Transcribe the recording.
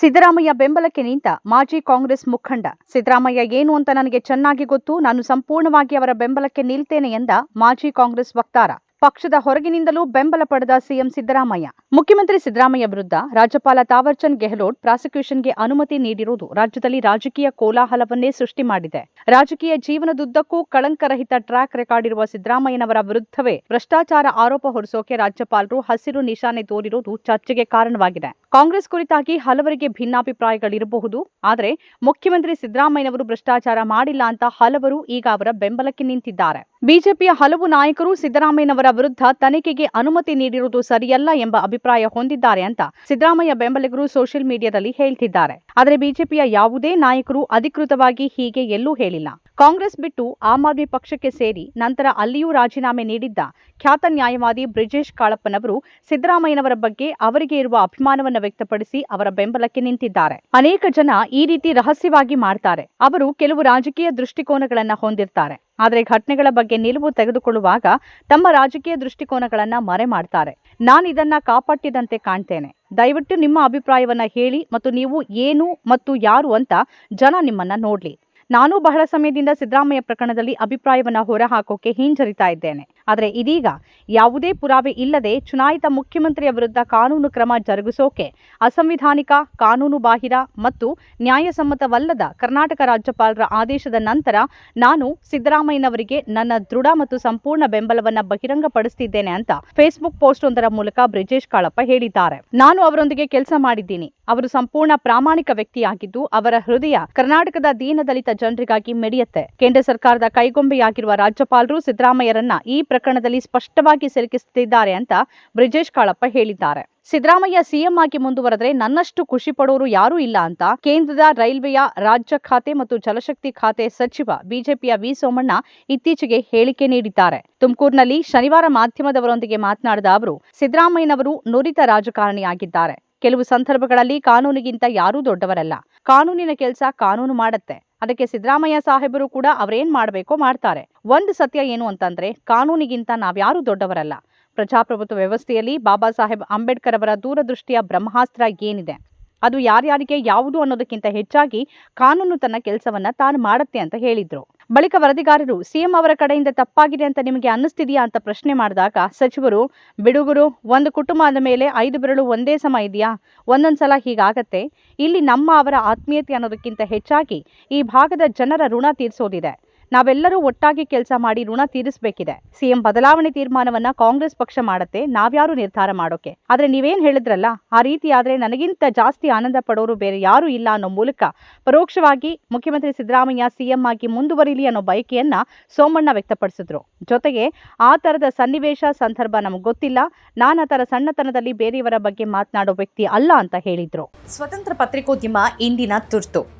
ಸಿದ್ದರಾಮಯ್ಯ ಬೆಂಬಲಕ್ಕೆ ನಿಂತ ಮಾಜಿ ಕಾಂಗ್ರೆಸ್ ಮುಖಂಡ. ಸಿದ್ದರಾಮಯ್ಯ ಏನು ಅಂತ ನನಗೆ ಚೆನ್ನಾಗಿ ಗೊತ್ತು, ನಾನು ಸಂಪೂರ್ಣವಾಗಿ ಅವರ ಬೆಂಬಲಕ್ಕೆ ನಿಲ್ತೇನೆ ಎಂದ ಮಾಜಿ ಕಾಂಗ್ರೆಸ್ ವಕ್ತಾರ. ಪಕ್ಷದ ಹೊರಗಿನಿಂದಲೂ ಬೆಂಬಲ ಪಡೆದ ಸಿಎಂ ಸಿದ್ದರಾಮಯ್ಯ. ಮುಖ್ಯಮಂತ್ರಿ ಸಿದ್ದರಾಮಯ್ಯ ವಿರುದ್ಧ ರಾಜ್ಯಪಾಲ ತಾವರ್ಚಂದ್ ಗೆಹ್ಲೋಟ್ ಪ್ರಾಸಿಕ್ಯೂಷನ್ಗೆ ಅನುಮತಿ ನೀಡಿರುವುದು ರಾಜ್ಯದಲ್ಲಿ ರಾಜಕೀಯ ಕೋಲಾಹಲವನ್ನೇ ಸೃಷ್ಟಿ ಮಾಡಿದೆ. ರಾಜಕೀಯ ಜೀವನದುದ್ದಕ್ಕೂ ಕಳಂಕರಹಿತ ಟ್ರ್ಯಾಕ್ ರೆಕಾರ್ಡ್ ಇರುವ ಸಿದ್ದರಾಮಯ್ಯನವರ ವಿರುದ್ಧವೇ ಭ್ರಷ್ಟಾಚಾರ ಆರೋಪ ಹೊರಿಸೋಕೆ ರಾಜ್ಯಪಾಲರು ಹಸಿರು ನಿಶಾನೆ ತೋರಿರುವುದು ಚರ್ಚೆಗೆ ಕಾರಣವಾಗಿದೆ. ಕಾಂಗ್ರೆಸ್ ಕುರಿತಾಗಿ ಹಲವರಿಗೆ ಭಿನ್ನಾಭಿಪ್ರಾಯಗಳಿರಬಹುದು. ಆದರೆ ಮುಖ್ಯಮಂತ್ರಿ ಸಿದ್ದರಾಮಯ್ಯನವರು ಭ್ರಷ್ಟಾಚಾರ ಮಾಡಿಲ್ಲ ಅಂತ ಹಲವರು ಈಗ ಅವರ ಬೆಂಬಲಕ್ಕೆ ನಿಂತಿದ್ದಾರೆ. ಬಿಜೆಪಿಯ ಹಲವು ನಾಯಕರು ಸಿದ್ದರಾಮಯ್ಯನವರ ವಿರುದ್ಧ ತನಿಖೆಗೆ ಅನುಮತಿ ನೀಡಿರುವುದು ಸರಿಯಲ್ಲ ಎಂಬ ಅಭಿಪ್ರಾಯ ಹೊಂದಿದ್ದಾರೆ ಅಂತ ಸಿದ್ದರಾಮಯ್ಯ ಬೆಂಬಲಿಗರು ಸೋಷಿಯಲ್ ಮೀಡಿಯಾದಲ್ಲಿ ಹೇಳ್ತಿದ್ದಾರೆ. ಆದರೆ ಬಿಜೆಪಿಯ ಯಾವುದೇ ನಾಯಕರು ಅಧಿಕೃತವಾಗಿ ಹೀಗೆ ಎಲ್ಲೂ ಹೇಳಿಲ್ಲ. ಕಾಂಗ್ರೆಸ್ ಬಿಟ್ಟು ಆಮ್ ಆದ್ಮಿ ಪಕ್ಷಕ್ಕೆ ಸೇರಿ ನಂತರ ಅಲ್ಲಿಯೂ ರಾಜೀನಾಮೆ ನೀಡಿದ್ದ ಖ್ಯಾತ ನ್ಯಾಯವಾದಿ ಬ್ರಿಜೇಶ್ ಕಾಳಪ್ಪನವರು ಸಿದ್ದರಾಮಯ್ಯನವರ ಬಗ್ಗೆ ಅವರಿಗೆ ಇರುವ ಅಭಿಮಾನವನ್ನು ವ್ಯಕ್ತಪಡಿಸಿ ಅವರ ಬೆಂಬಲಕ್ಕೆ ನಿಂತಿದ್ದಾರೆ. ಅನೇಕ ಜನ ಈ ರೀತಿ ರಹಸ್ಯವಾಗಿ ಮಾಡ್ತಾರೆ. ಅವರು ಕೆಲವು ರಾಜಕೀಯ ದೃಷ್ಟಿಕೋನಗಳನ್ನು ಹೊಂದಿರ್ತಾರೆ. ಆದರೆ ಘಟನೆಗಳ ಬಗ್ಗೆ ನಿಲುವು ತೆಗೆದುಕೊಳ್ಳುವಾಗ ತಮ್ಮ ರಾಜಕೀಯ ದೃಷ್ಟಿಕೋನಗಳನ್ನ ಮರೆ ಮಾಡ್ತಾರೆ. ನಾನು ಇದನ್ನ ಕಾಪಾಟ್ಟಿದಂತೆ ಕಾಣ್ತೇನೆ. ದಯವಿಟ್ಟು ನಿಮ್ಮ ಅಭಿಪ್ರಾಯವನ್ನ ಹೇಳಿ ಮತ್ತು ನೀವು ಏನು ಮತ್ತು ಯಾರು ಅಂತ ಜನ ನಿಮ್ಮನ್ನ ನೋಡ್ಲಿ. ನಾನು ಬಹಳ ಸಮಯದಿಂದ ಸಿದ್ದರಾಮಯ್ಯ ಪ್ರಕರಣದಲ್ಲಿ ಅಭಿಪ್ರಾಯವನ್ನ ಹೊರಹಾಕೋಕೆ ಹಿಂಜರಿತಾ ಇದ್ದೇನೆ. ಆದರೆ ಇದೀಗ ಯಾವುದೇ ಪುರಾವೆ ಇಲ್ಲದೆ ಚುನಾಯಿತ ಮುಖ್ಯಮಂತ್ರಿಯ ವಿರುದ್ಧ ಕಾನೂನು ಕ್ರಮ ಜರುಗಿಸೋಕೆ ಅಸಂವಿಧಾನಿಕ, ಕಾನೂನು ಬಾಹಿರ ಮತ್ತು ನ್ಯಾಯಸಮ್ಮತವಲ್ಲದ ಕರ್ನಾಟಕ ರಾಜ್ಯಪಾಲರ ಆದೇಶದ ನಂತರ ನಾನು ಸಿದ್ದರಾಮಯ್ಯನವರಿಗೆ ನನ್ನ ದೃಢ ಮತ್ತು ಸಂಪೂರ್ಣ ಬೆಂಬಲವನ್ನ ಬಹಿರಂಗಪಡಿಸುತ್ತಿದ್ದೇನೆ ಅಂತ ಫೇಸ್ಬುಕ್ ಪೋಸ್ಟ್ ಒಂದರ ಮೂಲಕ ಬ್ರಿಜೇಶ್ ಕಾಳಪ್ಪ ಹೇಳಿದ್ದಾರೆ. ನಾನು ಅವರೊಂದಿಗೆ ಕೆಲಸ ಮಾಡಿದ್ದೀನಿ. ಅವರು ಸಂಪೂರ್ಣ ಪ್ರಾಮಾಣಿಕ ವ್ಯಕ್ತಿಯಾಗಿದ್ದು ಅವರ ಹೃದಯ ಕರ್ನಾಟಕದ ದೀನದಲಿತ ಜನರಿಗಾಗಿ ಮೆಡಿಯತ್ತೆ. ಕೇಂದ್ರ ಸರ್ಕಾರದ ಕೈಗೊಂಬೆಯಾಗಿರುವ ರಾಜ್ಯಪಾಲರು ಸಿದ್ದರಾಮಯ್ಯರನ್ನ ಈ ಪ್ರಕರಣದಲ್ಲಿ ಸ್ಪಷ್ಟವಾಗಿ ಸಿಲುಕಿಸುತ್ತಿದ್ದಾರೆ ಅಂತ ಬ್ರಿಜೇಶ್ ಕಾಳಪ್ಪ ಹೇಳಿದ್ದಾರೆ. ಸಿದ್ದರಾಮಯ್ಯ ಸಿಎಂ ಆಗಿ ಮುಂದುವರೆದ್ರೆ ನನ್ನಷ್ಟು ಖುಷಿ ಪಡೋರು ಯಾರೂ ಇಲ್ಲ ಅಂತ ಕೇಂದ್ರದ ರೈಲ್ವೆಯ ರಾಜ್ಯ ಖಾತೆ ಮತ್ತು ಜಲಶಕ್ತಿ ಖಾತೆ ಸಚಿವ ಬಿಜೆಪಿಯ ವಿ ಸೋಮಣ್ಣ ಇತ್ತೀಚೆಗೆ ಹೇಳಿಕೆ ನೀಡಿದ್ದಾರೆ. ತುಮಕೂರಿನಲ್ಲಿ ಶನಿವಾರ ಮಾಧ್ಯಮದವರೊಂದಿಗೆ ಮಾತನಾಡಿದ ಅವರು, ಸಿದ್ದರಾಮಯ್ಯನವರು ನುರಿತ ರಾಜಕಾರಣಿಯಾಗಿದ್ದಾರೆ. ಕೆಲವು ಸಂದರ್ಭಗಳಲ್ಲಿ ಕಾನೂನಿಗಿಂತ ಯಾರೂ ದೊಡ್ಡವರಲ್ಲ. ಕಾನೂನಿನ ಕೆಲಸ ಕಾನೂನು ಮಾಡತ್ತೆ. ಅದಕ್ಕೆ ಸಿದ್ದರಾಮಯ್ಯ ಸಾಹೇಬರು ಕೂಡ ಅವರೇನ್ ಮಾಡಬೇಕೋ ಮಾಡ್ತಾರೆ. ಒಂದು ಸತ್ಯ ಏನು ಅಂತಂದ್ರೆ, ಕಾನೂನಿಗಿಂತ ನಾವ್ಯಾರೂ ದೊಡ್ಡವರಲ್ಲ. ಪ್ರಜಾಪ್ರಭುತ್ವ ವ್ಯವಸ್ಥೆಯಲ್ಲಿ ಬಾಬಾ ಸಾಹೇಬ್ ಅಂಬೇಡ್ಕರ್ ಅವರ ದೂರದೃಷ್ಟಿಯ ಬ್ರಹ್ಮಾಸ್ತ್ರ ಏನಿದೆ? ಅದು ಯಾರ್ಯಾರಿಗೆ ಯಾವುದು ಅನ್ನೋದಕ್ಕಿಂತ ಹೆಚ್ಚಾಗಿ ಕಾನೂನು ತನ್ನ ಕೆಲಸವನ್ನ ತಾನು ಮಾಡುತ್ತೆ ಅಂತ ಹೇಳಿದ್ರು. ಬಳಿಕ ವರದಿಗಾರರು, ಸಿಎಂ ಅವರ ಕಡೆಯಿಂದ ತಪ್ಪಾಗಿದೆ ಅಂತ ನಿಮಗೆ ಅನ್ನಿಸ್ತಿದೆಯಾ ಅಂತ ಪ್ರಶ್ನೆ ಮಾಡಿದಾಗ ಸಚಿವರು, ಬಿಡುಗುರು, ಒಂದು ಕುಟುಂಬ ಅಂದ ಮೇಲೆ ಐದು ಬೆರಳು ಒಂದೇ ಸಮ ಇದೆಯಾ? ಒಂದೊಂದ್ಸಲ ಹೀಗಾಗತ್ತೆ. ಇಲ್ಲಿ ನಮ್ಮ ಅವರ ಆತ್ಮೀಯತೆ ಅನ್ನೋದಕ್ಕಿಂತ ಹೆಚ್ಚಾಗಿ ಈ ಭಾಗದ ಜನರ ಋಣ ತೀರಿಸೋದಿದೆ. ನಾವೆಲ್ಲರೂ ಒಟ್ಟಾಗಿ ಕೆಲಸ ಮಾಡಿ ಋಣ ತೀರಿಸಬೇಕಿದೆ. ಸಿಎಂ ಬದಲಾವಣೆ ತೀರ್ಮಾನವನ್ನ ಕಾಂಗ್ರೆಸ್ ಪಕ್ಷ ಮಾಡತ್ತೆ, ನಾವ್ಯಾರು ನಿರ್ಧಾರ ಮಾಡೋಕೆ? ಆದ್ರೆ ನೀವೇನ್ ಹೇಳಿದ್ರಲ್ಲ, ಆ ರೀತಿ ಆದ್ರೆ ನನಗಿಂತ ಜಾಸ್ತಿ ಆನಂದ ಪಡೋರು ಬೇರೆ ಯಾರು ಇಲ್ಲ ಅನ್ನೋ ಮೂಲಕ ಪರೋಕ್ಷವಾಗಿ ಮುಖ್ಯಮಂತ್ರಿ ಸಿದ್ದರಾಮಯ್ಯ ಸಿಎಂ ಆಗಿ ಮುಂದುವರಿಲಿ ಅನ್ನೋ ಬಯಕೆಯನ್ನ ಸೋಮಣ್ಣ ವ್ಯಕ್ತಪಡಿಸಿದ್ರು. ಜೊತೆಗೆ ಆ ತರದ ಸನ್ನಿವೇಶ ಸಂದರ್ಭ ನಮಗೆ ಗೊತ್ತಿಲ್ಲ, ನಾನು ಆ ತರ ಸಣ್ಣತನದಲ್ಲಿ ಬೇರೆಯವರ ಬಗ್ಗೆ ಮಾತನಾಡೋ ವ್ಯಕ್ತಿ ಅಲ್ಲ ಅಂತ ಹೇಳಿದ್ರು. ಸ್ವತಂತ್ರ ಪತ್ರಿಕೋದ್ಯಮ ಇಂದಿನ ತುರ್ತು.